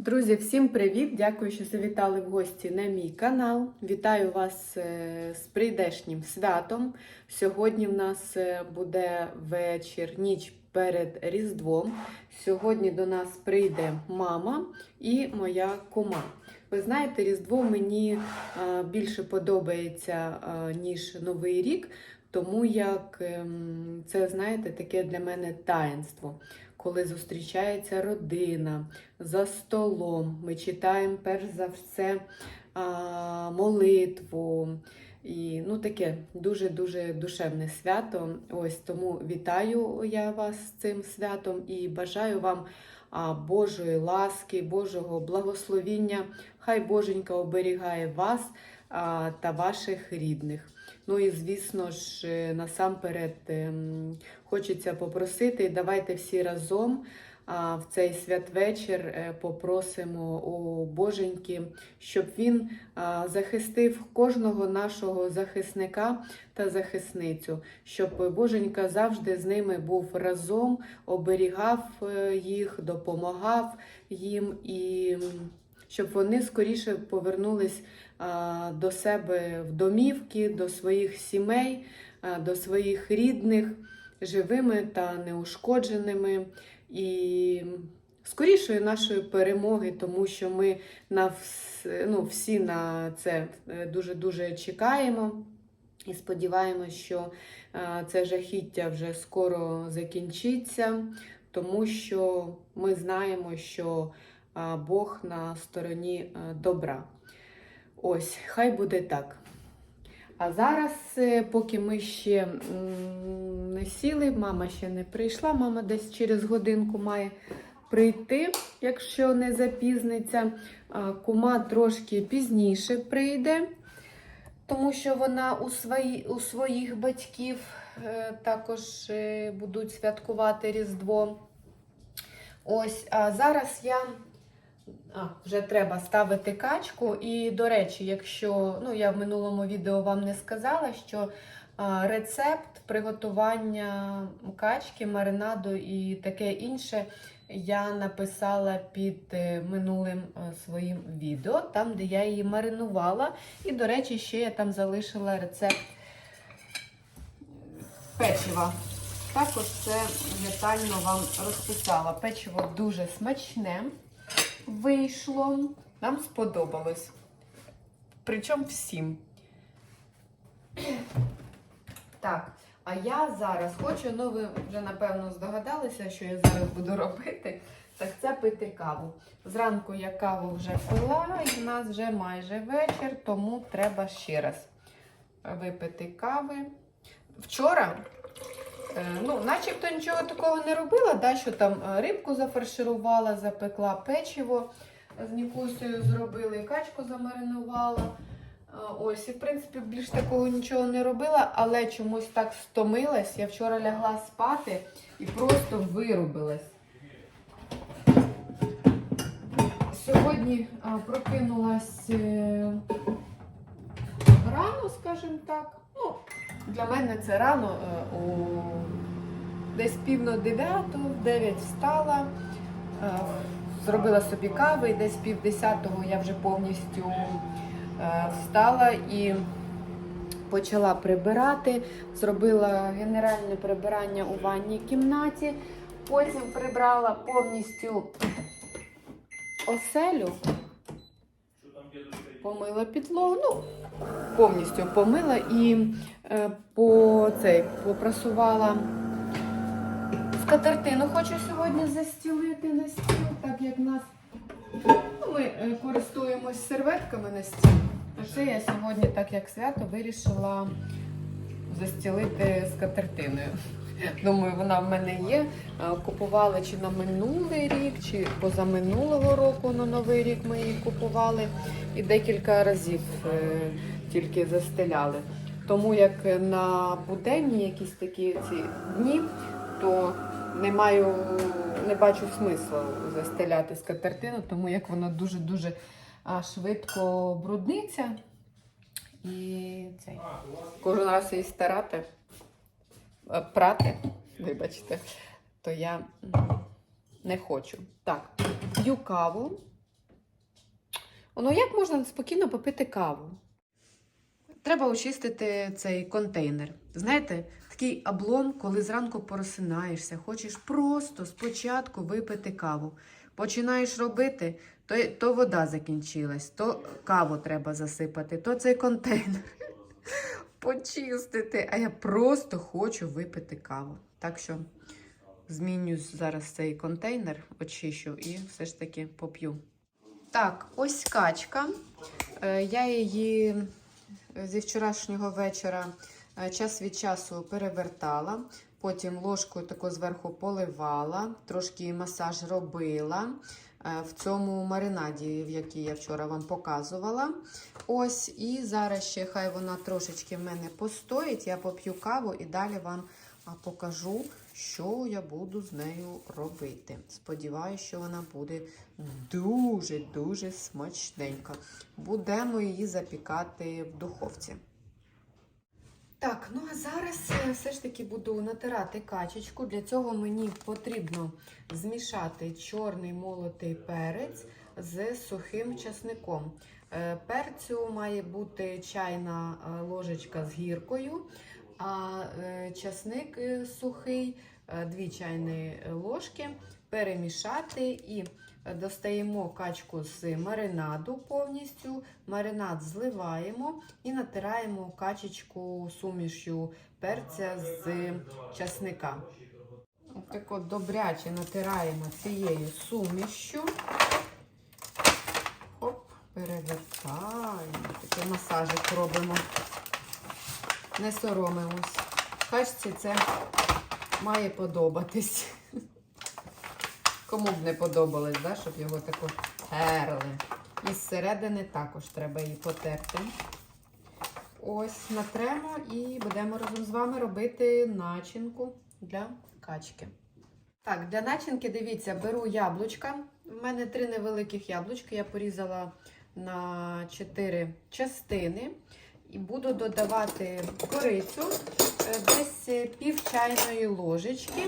Друзі, всім привіт! Дякую, що завітали в гості на мій канал. Вітаю вас е, з прийдешнім святом. Сьогодні в нас е, буде вечір, ніч перед Різдвом. Сьогодні до нас прийде мама і моя кума. Ви знаєте, Різдво мені е, більше подобається, ніж Новий рік, тому як ем, це, знаєте, таке для мене таїнство коли зустрічається родина за столом. Ми читаємо перш за все а, молитву. І ну таке дуже-дуже душевне свято. Ось тому вітаю я вас з цим святом і бажаю вам а, Божої ласки, Божого благословіння. Хай Боженька оберігає вас а, та ваших рідних. Ну і звісно ж, е, насамперед ем, хочеться попросити, давайте всі разом в цей святвечір е, попросимо у Боженьки, щоб він захистив кожного нашого захисника та захисницю, щоб Боженька завжди з ними був разом, оберігав е, їх, допомагав їм і. Щоб вони скоріше повернулись до себе в домівки, до своїх сімей, до своїх рідних, живими та неушкодженими. І скорішої нашої перемоги, тому що ми на вс- ну, всі на це е, дуже-дуже чекаємо. І сподіваємось, що це жахіття вже скоро закінчиться, тому що ми знаємо, що Бог на стороні е, добра. Ось, хай буде так. А зараз, е, поки ми ще не сіли, мама ще не прийшла, мама десь через годинку має прийти, якщо не запізниться. Кума трошки пізніше прийде, тому що вона у, свої, у своїх батьків е, також е, будуть святкувати Різдво. Ось, а зараз я а, вже треба ставити качку. І, до речі, якщо ну, я в минулому відео вам не сказала, що а, рецепт приготування качки, маринаду і таке інше я написала під е, минулим е, своїм відео, там, де я її маринувала. І, до речі, ще я там залишила рецепт печива. Також це детально вам розписала. Печиво дуже смачне вийшло. Нам сподобалось. Причому всім. Так, а я зараз хочу, ну ви вже напевно здогадалися, що я зараз буду робити. Так це пити каву. Зранку я каву вже пила, і в нас вже майже вечір, тому треба ще раз випити кави. Вчора, ну, начебто нічого такого не робила, да, що там е, рибку зафарширувала, запекла печиво з Нікусею зробили, і качку замаринувала. Е, Ось, і в принципі більш такого нічого не робила, але чомусь так стомилась. Я вчора лягла спати і просто вирубилась. Сьогодні прокинулась е, рано, скажімо так. Для мене це рано. е, у десь пів на дев'яту, в дев'ять встала, е, зробила собі кави, і десь пів десятого я вже повністю е, встала і почала прибирати. Зробила генеральне прибирання у ванній кімнаті. Потім прибрала повністю оселю, помила підлогу. Ну, повністю помила і по цей попрасувала скатертину. Хочу сьогодні застілити на стіл, так як нас ну, ми е, користуємось серветками на стіл. То це я сьогодні, так як свято, вирішила застілити скатертиною. Думаю, вона в мене є. Е, Купували чи на минулий рік, чи позаминулого року на новий рік ми її купували і декілька разів е, тільки застеляли. Тому як на буденні якісь такі ці дні, то не маю, не бачу смислу застеляти скатертину, тому як вона дуже-дуже швидко брудниться. І цей. Кожен раз її старати, е, прати, вибачте, то я не хочу. Так, п'ю каву. Ну як можна спокійно попити каву? Треба очистити цей контейнер. Знаєте, такий облом, коли зранку просинаєшся, хочеш просто спочатку випити каву. Починаєш робити, то, то вода закінчилась, то каву треба засипати, то цей контейнер почистити. А я просто хочу випити каву. Так що зміню зараз цей контейнер, очищу і все ж таки поп'ю. Так, ось качка. Е, Я її зі вчорашнього вечора е, час від часу перевертала, потім ложкою тако зверху поливала, трошки масаж робила е, в цьому маринаді, в який я вчора вам показувала. Ось, і зараз ще хай вона трошечки в мене постоїть, я поп'ю каву і далі вам покажу, що я буду з нею робити. Сподіваюся, що вона буде дуже-дуже смачненька. Будемо її запікати в духовці. Так, ну а зараз е, все ж таки буду натирати качечку. Для цього мені потрібно змішати чорний молотий перець з сухим часником. Е, Перцю має бути чайна е, ложечка з гіркою, а е, часник е, сухий, е, дві чайні ложки, перемішати і достаємо качку з маринаду повністю. Маринад зливаємо і натираємо качечку сумішю перця з часника. Так от добряче натираємо цією сумішю. Перевертаємо. Такий масажик робимо. Не соромимось. Качці це має подобатись. Кому б не подобалось, да, щоб його тако терли. І зсередини також треба її потерти. Ось натремо і будемо разом з вами робити начинку для качки. Так, для начинки, дивіться, беру яблучка. У мене три невеликих яблучка. Я порізала на 4 частини. І буду додавати корицю, е, десь пів чайної ложечки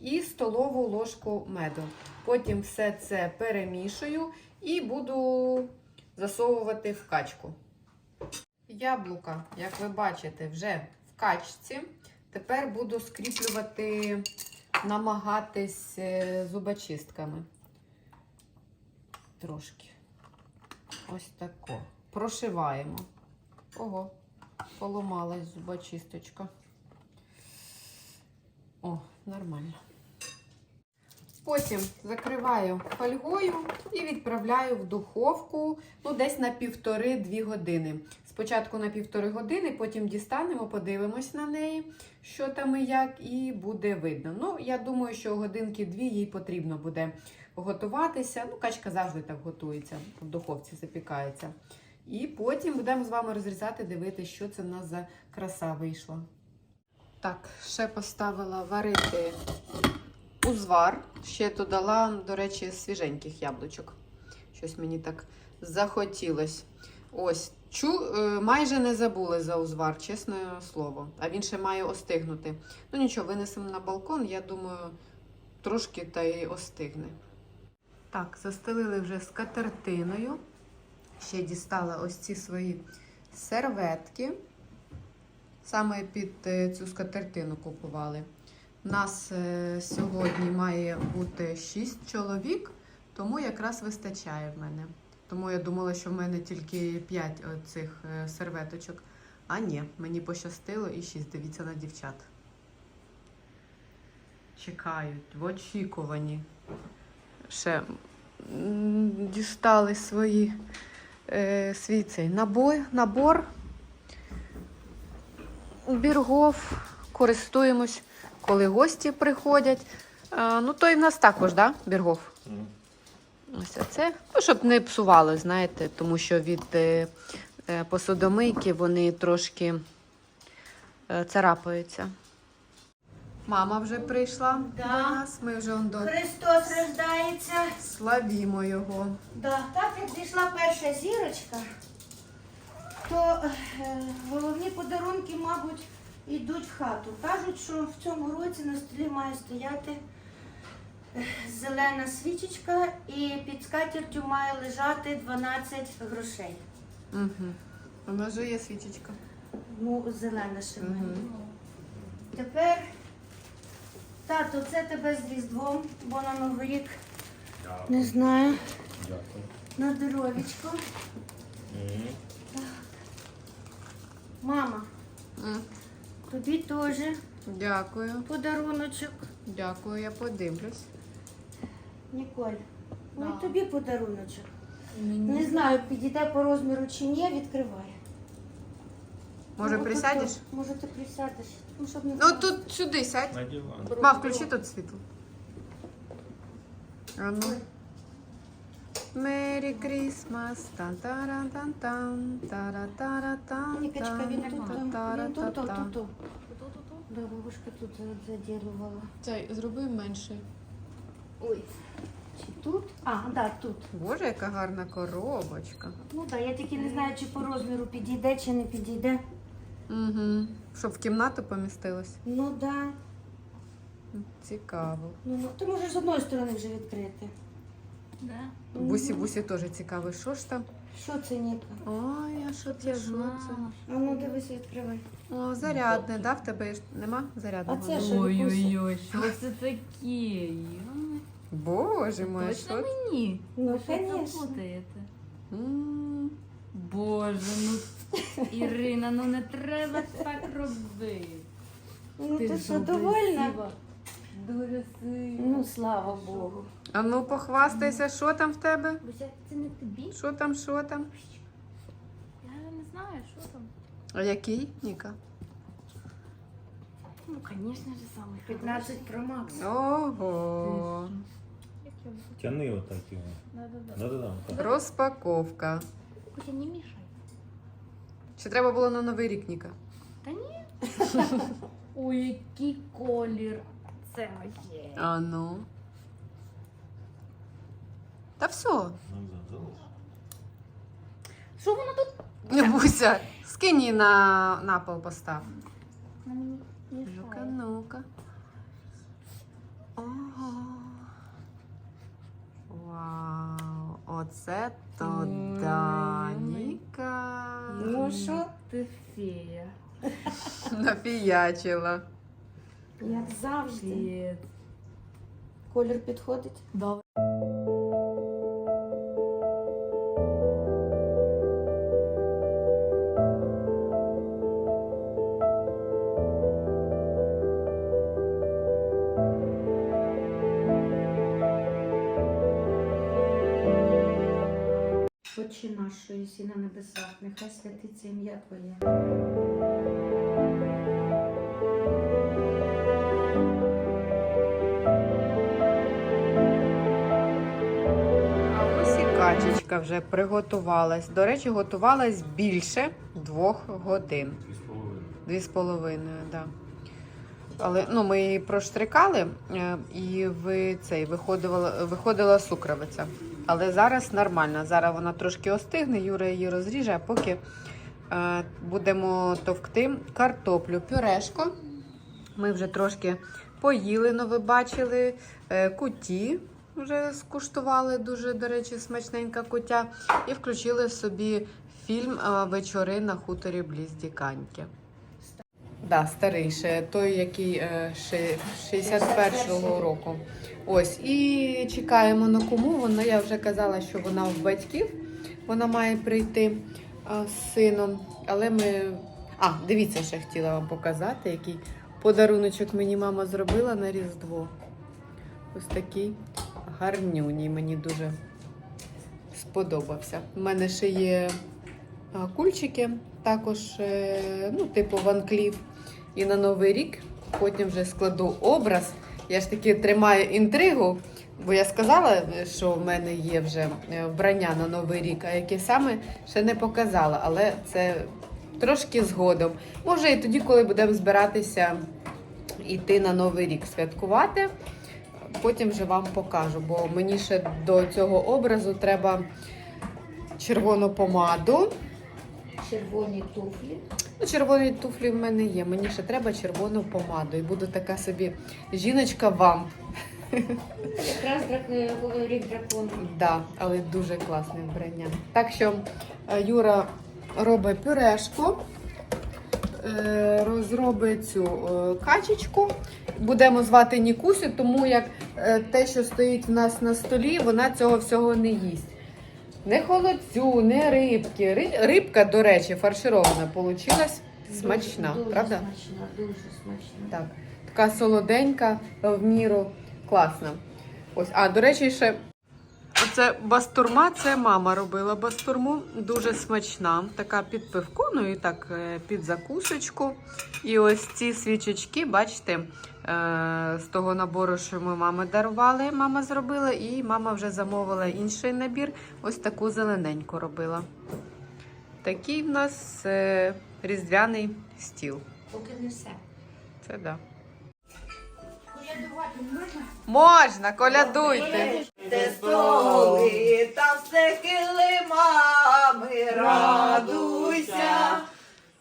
і столову ложку меду. Потім все це перемішую і буду засовувати в качку. Яблука, як ви бачите, вже в качці. Тепер буду скріплювати, намагатись е, зубочистками. Трошки. Ось тако. Прошиваємо. Ого, поламалась зубочисточка. О, нормально. Потім закриваю фольгою і відправляю в духовку ну, десь на півтори-дві години. Спочатку на півтори години, потім дістанемо, подивимось на неї, що там і як, і буде видно. Ну, я думаю, що годинки-дві їй потрібно буде готуватися. Ну, качка завжди так готується, в духовці запікається. І потім будемо з вами розрізати, дивитися, що це в нас за краса вийшла. Так, ще поставила варити узвар. Ще додала, до речі, свіженьких яблучок. Щось мені так захотілось. Ось, чу, е, майже не забули за узвар, чесне слово. А він ще має остигнути. Ну нічого, винесемо на балкон, я думаю, трошки та й остигне. Так, застелили вже скатертиною. Ще дістала ось ці свої серветки. Саме під е, цю скатертину купували. Нас е, сьогодні має бути 6 чоловік, тому якраз вистачає в мене. Тому я думала, що в мене тільки 5 цих е, серветочок. А ні, мені пощастило і 6. Дивіться на дівчат. Чекають в очікуванні. Ще дістали свої, е, свій цей набор, набор біргов, користуємось, коли гості приходять. Е, ну, то і в нас також, да, біргов? Ось це. Ну, щоб не псували, знаєте, тому що від е, е, посудомийки вони трошки е, царапаються. Мама вже прийшла Да. до нас. Ми вже он до Христос рождається. славімо його. Да. Так як зійшла перша зірочка, то е, головні подарунки, мабуть, йдуть в хату. Кажуть, що в цьому році на столі має стояти зелена свічечка і під скатертю має лежати 12 грошей. Угу. У нас же є свічечка. Ну, зелена ще. Мгм. Тепер, тато, це тебе з Різдвом, бо на Новий рік не знаю. Дякую. На здоров'ячко. Мама, М, тобі теж Дякую. подаруночок. Дякую, я подивлюсь. Ніколь, ну Да. і тобі подаруночок. Не знаю, підійде по розміру чи ні, відкривай. Може, Ну, присядеш? Може, ти присядеш. Ну, щоб не Ну тут сюди сядь. На диван. Ма, включи тут світло. А ну. Мері Крісмас, тан таран тан тан тара тара тан Нікачка, він тут, він тут, тут, тут, тут. Да, бабушка тут за- Цей, зроби менше. Ой. Чи тут? А, да, тут. Боже, яка гарна коробочка. Ну так, я тільки не знаю, чи по розміру підійде, чи не підійде. Угу. Щоб в кімнату помістилось. Ну так. Да. Цікаво. Ну, ну, ти можеш з одної сторони вже відкрити. Мгм. Бусі-бусі теж цікаво. Що ж там? Що це, Ніка? Ой, а що це? Що? А ну дивись, відкривай. О, зарядне, да? В тебе нема зарядного? А це що? Ой-ой-ой, що це таке? Боже мой, Точно що? це? мені? Ну, що заплутаєте? Боже, ну Ірина, ну не треба так робити. Ну ти що, дуже довольна? сива. Дуже сива. Ну, слава Богу. А ну похвастайся, що там в тебе? Буся, це не тобі? Що там, що там? Я не знаю, що там. А який, Ніка? Ну, звісно ж, саме 15 Pro Max. Ого. Тяни отак його. Да-да-да. Розпаковка. Буся, не мішай. Чи треба було на Новий рік, Ніка? Та ні. У який колір. Це моє. А ну. Та все. Що воно тут? Не буся. Скинь її на, на пол постав. На мені Ну-ка, ну-ка. Оце то Ой, да, ой. Ніка. Ну що? Ти фея. Нафіячила. Як завжди. Привіт. Колір підходить. Добре. Отче наш, що єсі на небесах, нехай святиться ім'я Твоє. А ось і качечка вже приготувалась. До речі, готувалась більше двох годин. Дві з половиною. Дві з половиною, так. Да. Але ну, ми її проштрикали е, і ви, цей, виходила, виходила сукровиця. Але зараз нормально. Зараз вона трошки остигне, Юра її розріже, а поки е, будемо товкти картоплю, пюрешко. Ми вже трошки поїли, ну ви бачили, е, куті вже скуштували дуже, до речі, смачненька кутя. І включили собі фільм е, Вечори на хуторі бліз Діканьки. Да, старий ще той, який е, ще 61-го року. Ось, і чекаємо на кому. Вона, я вже казала, що вона в батьків. Вона має прийти е, з сином. Але ми. А, дивіться, ще хотіла вам показати, який подаруночок мені мама зробила на Різдво. Ось такий гарнюній, мені дуже сподобався. У мене ще є кульчики, також, е, ну, типу Ван Кліф. І на Новий рік потім вже складу образ. Я ж таки тримаю інтригу, бо я сказала, що в мене є вже е, вбрання на Новий рік, а яке саме ще не показала, але це трошки згодом. Може, і тоді, коли будемо збиратися йти на Новий рік святкувати. Потім вже вам покажу, бо мені ще до цього образу треба червону помаду. Червоні туфлі. Ну, червоні туфлі в мене є. Мені ще треба червону помаду. І буду така собі жіночка вамп. Якраз рік дракона. Да, але дуже класне вбрання. Так що е, Юра робить пюрешку, е, розробить цю е, качечку. Будемо звати Нікусю, тому як е, те, що стоїть в нас на столі, вона цього всього не їсть. Не холодцю, не рибки. Ри- Рибка, до речі, фарширована получилась смачна, дуже, правда? Дуже смачна, дуже смачна. Так, така солоденька, в міру класна. Ось, а до речі, ще оце бастурма, це мама робила бастурму. Дуже смачна. Така під пивко, ну і так е, під закусочку. І ось ці свічечки, бачите, з того набору, що ми мами дарували, мама зробила, і мама вже замовила інший набір. Ось таку зелененьку робила. Такий в нас е, різдвяний стіл. Поки не все. Це да. Колядувати можна? Можна, колядуйте. Де столи та все килимами, радуйся,